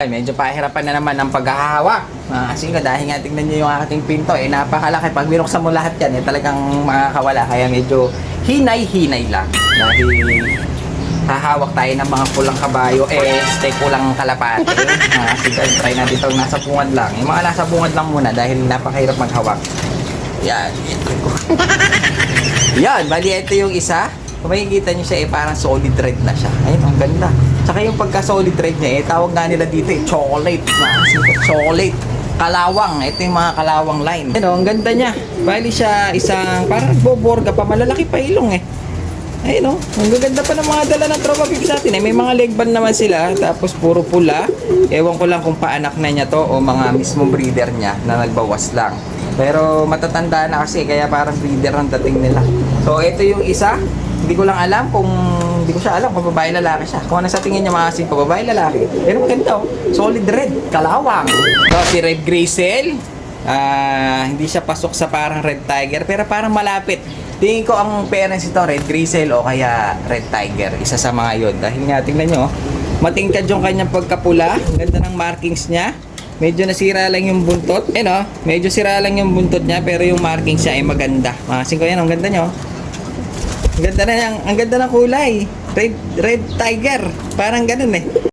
Medyo pahirapan na naman ang paghahawak. Ah, kasi nga dahil nga tingnan nyo yung ating pinto, eh napakalaki. Pag binuksan mo lahat yan, eh talagang makakawala. Kaya medyo hinay-hinay lang. Dahil hahawak tayo ng mga pulang kabayo, eh, stay pulang kalapate. Ah, sige, try natin itong nasa bungad lang. Yung mga nasa bungad lang muna dahil napakahirap maghawak. Yan. Yan, bali ito yung isa. Kung makikita nyo siya, eh, parang solid red na siya. Ayun, ang ganda. Tsaka yung pagka solid red niya, eh, tawag nga nila dito eh, chocolate. Chocolate. Kalawang. Ito yung mga kalawang line. Ayun, oh, ang ganda niya. Bali siya isang, parang boborga pa, malalaki pa ilong eh. Ayun oh, ang gaganda pa ng mga dala ng tropa pips natin eh. May mga leg band naman sila, tapos puro pula. Ewan ko lang kung paanak na niya to o mga mismong breeder niya na nagbawas lang. Pero matatanda na kasi, kaya parang breeder ang dating nila. So ito yung isa, hindi ko lang alam kung, hindi ko siya alam kung babae lalaki siya. Kung ano sa tingin niya mga pa babae lalaki. Pero oh, solid red, kalawang. So si Red Grizel, Ah, hindi siya pasok sa parang Red Tiger, pero parang malapit. Tingin ko ang parents ito, Red Grizzle o kaya Red Tiger. Isa sa mga yon. Dahil nga, tingnan nyo, oh, matingkad yung kanyang pagkapula. Ganda ng markings niya. Medyo nasira lang yung buntot. Eh no, medyo sira lang yung buntot niya, pero yung markings niya ay maganda. Makasin ko yan, ang ganda nyo. Ang ganda na yan, ang ganda ng kulay. Red, red tiger. Parang ganun eh.